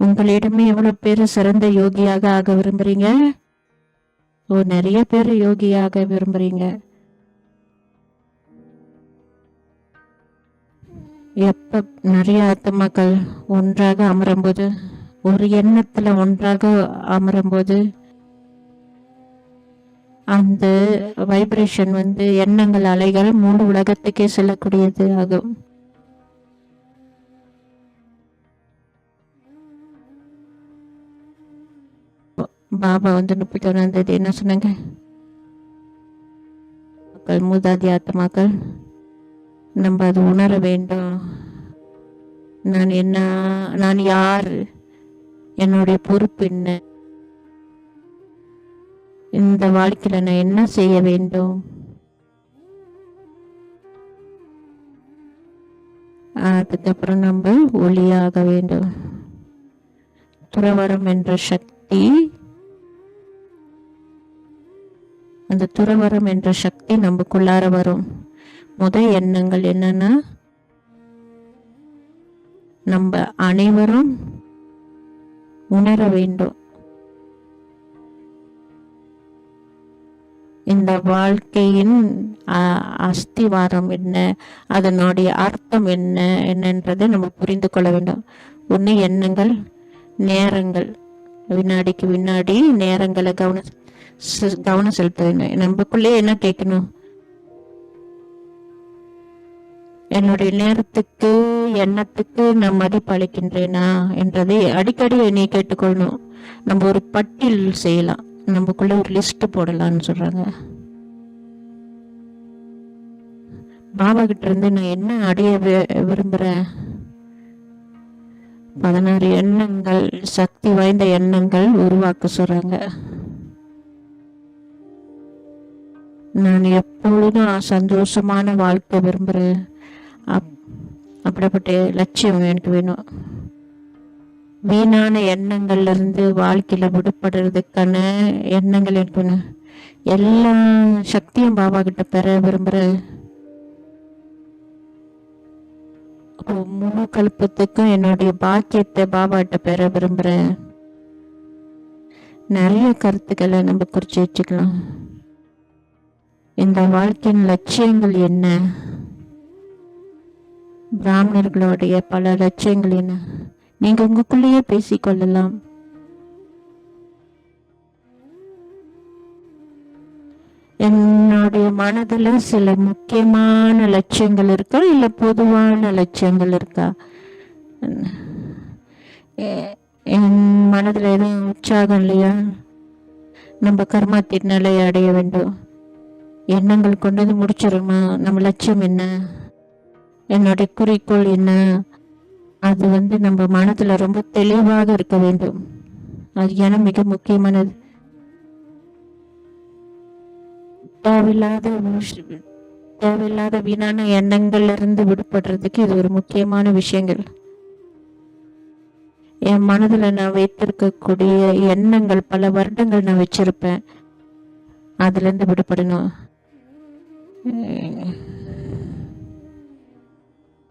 உங்களிடமே எவ்வளவு பேர் சிறந்த யோகியாக ஆக விரும்புறீங்க? ஓ நிறைய பேர் யோகியாக விரும்புறீங்க. எப்ப நிறைய ஆத்மாக்கள் ஒன்றாக அமரும்போது ஒரு எண்ணத்துல ஒன்றாக அமரும்போது அந்த வைப்ரேஷன் வந்து எண்ணங்கள் அலைகள் மூணு உலகத்துக்கே செல்லக்கூடியது ஆகும். பாபா வந்து முப்பத்தி ஒன்றாம் தேதி என்ன சொன்னாங்க? மக்கள் மூதாதி ஆத்மாக்கள் நம்ம அது உணர வேண்டும். நான் என்ன நான் யார்? என்னுடைய பொறுப்பு என்ன? இந்த வாழ்க்கையில் நான் என்ன செய்ய வேண்டும்? அதுக்கப்புறம் நம்ம ஒளியாக வேண்டும். துறவரம் என்ற சக்தி அந்த துறவரம் என்ற சக்தி நமக்குள்ளார வரும். முதல் எண்ணங்கள் என்னன்னா? நம்ம அனைவரும் உணர வேண்டும். இந்த வாழ்க்கையின் அ- அஸ்திவாரம் என்ன? அதனுடைய அர்த்தம் என்ன? என்னன்றதை நம்ம புரிந்து கொள்ள வேண்டும். ஒன்று எண்ணங்கள் நேரங்கள். வினாடிக்கு வினாடி நேரங்களை கவனம் கவனம் செலுத்த வேண்டும் நமக்குள்ளே என்ன கேட்கணும்? என்னுடைய நேரத்துக்கு எண்ணத்துக்கு நான் மதிப்பளிக்கின்றேனா என்றதை அடிக்கடி நீ கேட்டுக்கொள்ளணும். நம்ம ஒரு பட்டியல் செய்யலாம். நமக்குள்ள ஒரு லிஸ்ட் போடலாம்னு சொல்றாங்க. பாபா கிட்ட இருந்து நான் என்ன அடைய வி- விரும்புறேன்? பதினாறு எண்ணங்கள் சக்தி வாய்ந்த எண்ணங்கள் உருவாக்க சொல்றாங்க. நான் எப்பொழுதும் சந்தோஷமான வாழ்க்கை விரும்புகிறேன் அப் அப்படிப்பட்ட லட்சியம் எனக்கு வேணும். வீணான எண்ணங்கள்ல இருந்து வாழ்க்கையில விடுபடுறதுக்கான எண்ணங்கள் எனக்கு வேணும். எல்லா சக்தியும் பாபா கிட்ட பெற விரும்புகிறேன் அப்போ முழு கல்பத்துக்கும் என்னுடைய பாக்கியத்தை பாபா கிட்ட பெற விரும்புகிறேன் நிறைய கருத்துக்களை நம்ம குறிச்சு வச்சுக்கலாம். இந்த வாழ்க்கையின் லட்சியங்கள் என்ன? பிராமணர்களுடைய பல லட்சியங்கள் என்ன? நீங்க உங்களுக்குள்ளேயே பேசிக்கொள்ளலாம் என்னுடைய மனதில் சில முக்கியமான லட்சியங்கள் இருக்கா? இல்ல பொதுவான லட்சியங்கள் இருக்கா? என் மனதில் எதுவும் உற்சாகம் இல்லையா? நம்ம கர்மத்தின் நிலையை அடைய வேண்டும். எண்ணங்கள் கொண்டு வந்து முடிச்சிருமா? நம்ம லட்சியம் என்ன? என்னுடைய குறிக்கோள் என்ன? அது வந்து நம்ம மனதில் ரொம்ப தெளிவாக இருக்க வேண்டும். அது ஏன்னா மிக முக்கியமானது. தேவையில்லாத தேவையில்லாத வீணான எண்ணங்கள்ல இருந்து விடுபடுறதுக்கு இது ஒரு முக்கியமான விஷயங்கள். என் மனதில் நான் வைத்திருக்கக்கூடிய எண்ணங்கள் பல வருடங்கள் நான் வச்சிருப்பேன். அதுலேருந்து விடுபடணும்.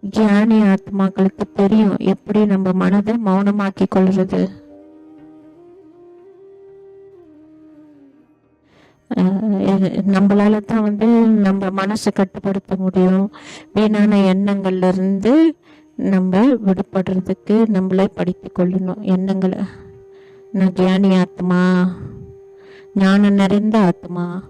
ஜானி ஆத்மாக்களுக்கு தெரியும் எப்படி நம்ம மனதை மௌனமாக்கி கொள்வது நம்மளால தான் வந்து நம்ம மனசை கட்டுப்படுத்த முடியும். வீணான எண்ணங்கள்ல இருந்து நம்ம விடுபடுறதுக்கு நம்மளே படித்து கொள்ளணும். எண்ணங்களை. நான் ஜானி ஆத்மா. ஞானம் நிறைந்த ஆத்மா.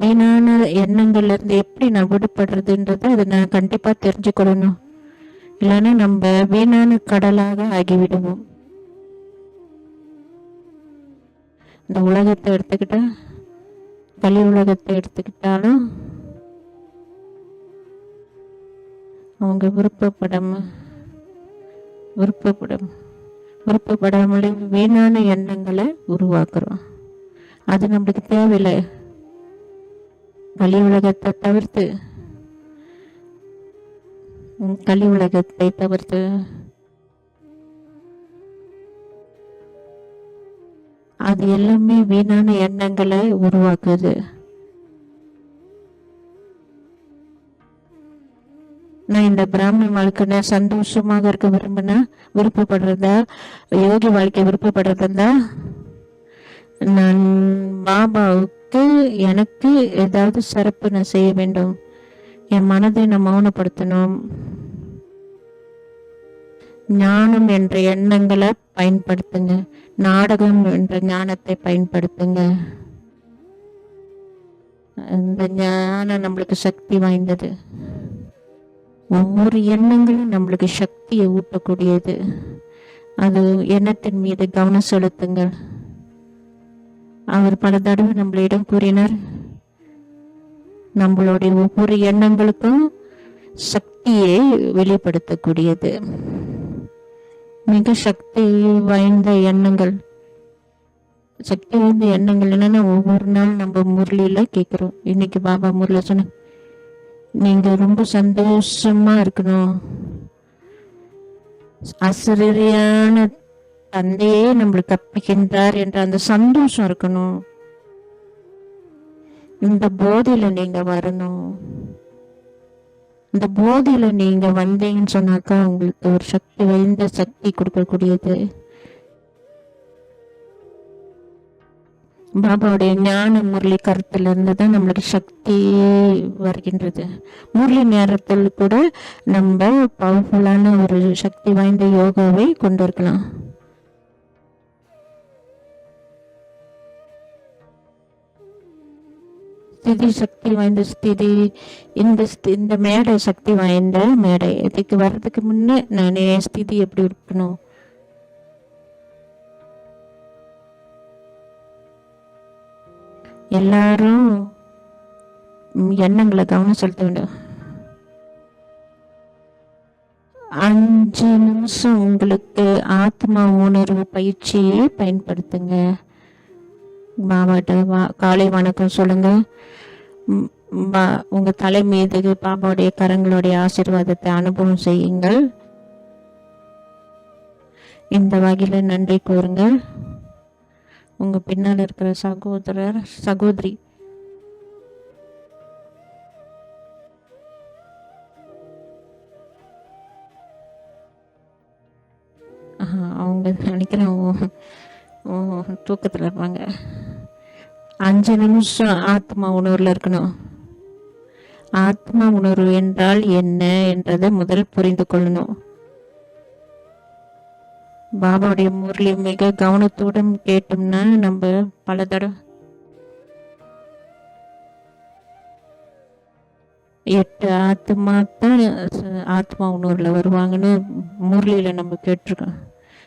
வீணான எண்ணங்கள்ல இருந்து எப்படி நான் விடுபடுறதுன்றதை அதை நான் கண்டிப்பா தெரிஞ்சுக்கொள்ளணும். இல்லைன்னா நம்ம வீணான கடலாக ஆகிவிடுவோம். இந்த உலகத்தை எடுத்துக்கிட்டா கலி உலகத்தை எடுத்துக்கிட்டாலும் அவங்க விருப்பப்படாம விருப்பப்படும் விருப்பப்படாமலே வீணான எண்ணங்களை உருவாக்குறோம். அது நம்மளுக்கு தேவையில்லை. கலி உலகத்தை தவிர்த்து உம், கலி உலகத்தை தவிர்த்து அது எல்லாமே வீணான எண்ணங்களை உருவாக்குது. நான் இந்த பிராமண வாழ்க்கை சந்தோஷமாக இருக்க விரும்பினா விருப்பப்படுறதா யோகி வாழ்க்கை விருப்பப்படுறதா நான் பாபாவுக்கு எனக்கு ஏதாவது சிறப்பு நான் செய்ய வேண்டும். என் மனதை நான் மௌனப்படுத்தணும். ஞானம் என்ற எண்ணங்களை பயன்படுத்துங்க. நாடகம் என்ற ஞானத்தை பயன்படுத்துங்க. இந்த ஞானம் நம்மளுக்கு சக்தி வாய்ந்தது. ஒவ்வொரு எண்ணங்களும் நம்மளுக்கு சக்தியை ஊட்டக்கூடியது. அது எண்ணத்தின் மீது கவனம் செலுத்துங்கள். அவர் பல தடவை நம்மளிடம் கூறினார் நம்மளுடைய ஒவ்வொரு எண்ணங்களுக்கும் சக்தியை வெளிப்படுத்தக்கூடியது. மிக சக்தி வாய்ந்த எண்ணங்கள் சக்தி வாய்ந்த எண்ணங்கள் என்னன்னா ஒவ்வொரு நாள் நம்ம முரளியில கேட்குறோம். இன்னைக்கு பாபா முரளி சொன்ன நீங்க ரொம்ப சந்தோஷமா இருக்கணும். அசரியான தந்தையே நம்மளுக்கு கற்பிக்கின்றார் என்ற அந்த சந்தோஷம் இருக்கணும். இந்த போதையில நீங்க வரணும். இந்த போதையில நீங்க வந்தீங்கன்னு சொன்னாக்கா உங்களுக்கு ஒரு சக்தி வாய்ந்த சக்தி கொடுக்கக்கூடியது. பாபாவுடைய ஞான முரளி கருத்துல இருந்து தான் நம்மளுக்கு சக்தி வருகின்றது. முரளி நேரத்தில் கூட நம்ம பவர்ஃபுல்லான ஒரு சக்தி வாய்ந்த யோகாவை கொண்டு இருக்கலாம். ஸ்திதி சக்தி வாய்ந்த ஸ்திதி. இந்த இந்த மேடை சக்தி வாய்ந்த மேடை. இதுக்கு வர்றதுக்கு முன்னே நான் என் ஸ்திதி எப்படி இருக்கணும்? எல்லாரும் எண்ணங்களை கவனம் செலுத்த வேண்டும். அஞ்சு நிமிஷம் உங்களுக்கு ஆத்மா உணர்வு பயிற்சியை பயன்படுத்துங்க. பாபாட்ட வா காலை வணக்கம் சொல்லுங்க. உங்க தலை மீது பாபாவுடைய கரங்களுடைய ஆசீர்வாதத்தை அனுபவம் செய்யுங்கள். இந்த வகையில நன்றி கூறுங்கள் உங்க பின்னால் இருக்கிற சகோதரர் சகோதரி. அவங்க நினைக்கிறேன் தூக்கத்தில் ஓ, தூக்கத்துல இருப்பாங்க. அஞ்சு நிமிஷம் ஆத்மா உணர்வில் இருக்கணும். ஆத்மா உணர்வு என்றால் என்ன என்றதை முதல் புரிந்து கொள்ளணும். பாபாவுடைய முரளி மிக கவனத்துடன் கேட்டோம்னா நம்ம பல தடவை எட்டு ஆத்மா தான் ச- ஆத்மா உணர்வில் வருவாங்கன்னு முரளியில நம்ம கேட்டிருக்கோம்.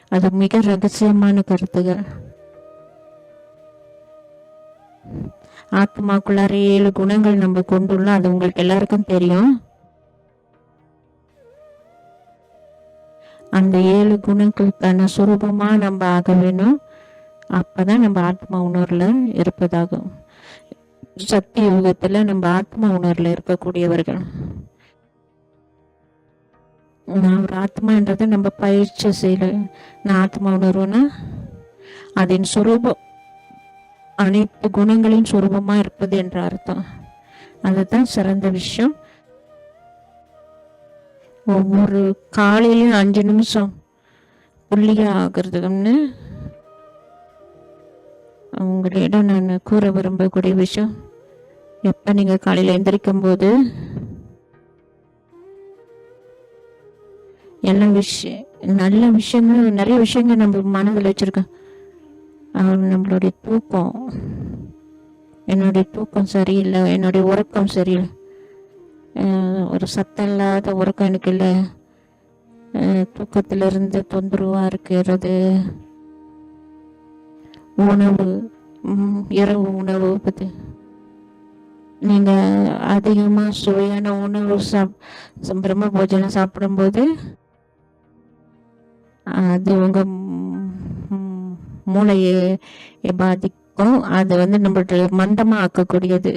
அது மிக ரகசியமான கருத்துகள். ஆத்மாக்குள்ளார ஏழு குணங்கள் நம்ம கொண்டுள்ளோம். அது உங்களுக்கு எல்லாருக்கும் தெரியும். அந்த ஏழு குணங்களுக்கான சுரூபமா நம்ம ஆக வேணும். அப்பதான் நம்ம ஆத்மா உணர்வுல இருப்பதாகும். சக்தி யுகத்துல நம்ம ஆத்மா உணர்வுல இருக்கக்கூடியவர்கள். நான் ஒரு ஆத்மான்றதை நம்ம பயிற்சி செய்யல. நான் ஆத்மா உணர்வுனா அதன் சுரூபம் அனைத்து குணங்களின் சுரூபமா இருப்பது என்ற அர்த்தம். அதுதான் சிறந்த விஷயம். ஒவ்வொரு காலையிலும் அஞ்சு நிமிஷம் புள்ளியா ஆகிறதுக்குன்னு உங்களிடம் நான் கூற விரும்பக்கூடிய விஷயம். எப்போ நீங்கள் காலையில் எந்திரிக்கும் போது எல்லா விஷயம் நல்ல விஷயங்கள் நிறைய விஷயங்கள் நம்ம மனதில் வச்சுருக்கோம். நம்மளுடைய தூக்கம் என்னுடைய தூக்கம் சரியில்லை என்னுடைய உறக்கம் சரியில்லை. ஒரு சத்தம் இல்லாத உறக்கம் எனக்கு இல்லை. தூக்கத்திலிருந்து தொந்தரவாக இருக்கிறது. உணவு இரவு உணவு பற்றி நீங்கள் அதிகமாக சுவையான உணவு சாப் பிரம்ம போஜனம் சாப்பிடும்போது அது உங்கள் மூளையை பாதிக்கும். அது வந்து நம்மளுடைய மந்தமாக ஆக்கக்கூடியது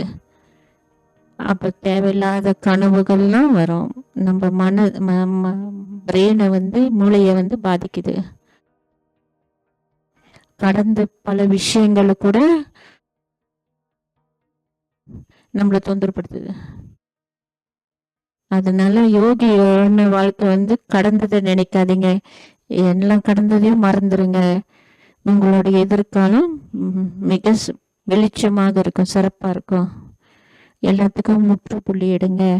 அப்போ தேவையில்லாத கனவுகள்லாம் வரும். நம்ம மன பிரெயினை வந்து மூளையை வந்து பாதிக்குது. கடந்த பல விஷயங்களை கூட நம்மளை தொந்தரப்படுத்துது அதனால யோகியான வாழ்க்கை வந்து கடந்ததை நினைக்காதீங்க. எல்லாம் கடந்ததையும் மறந்துருங்க. உங்களுடைய எதிர்காலம் மிக வெளிச்சமாக இருக்கும் சிறப்பாக இருக்கும். எல்லாத்துக்கும் முற்றுப்புள்ளி எடுங்க.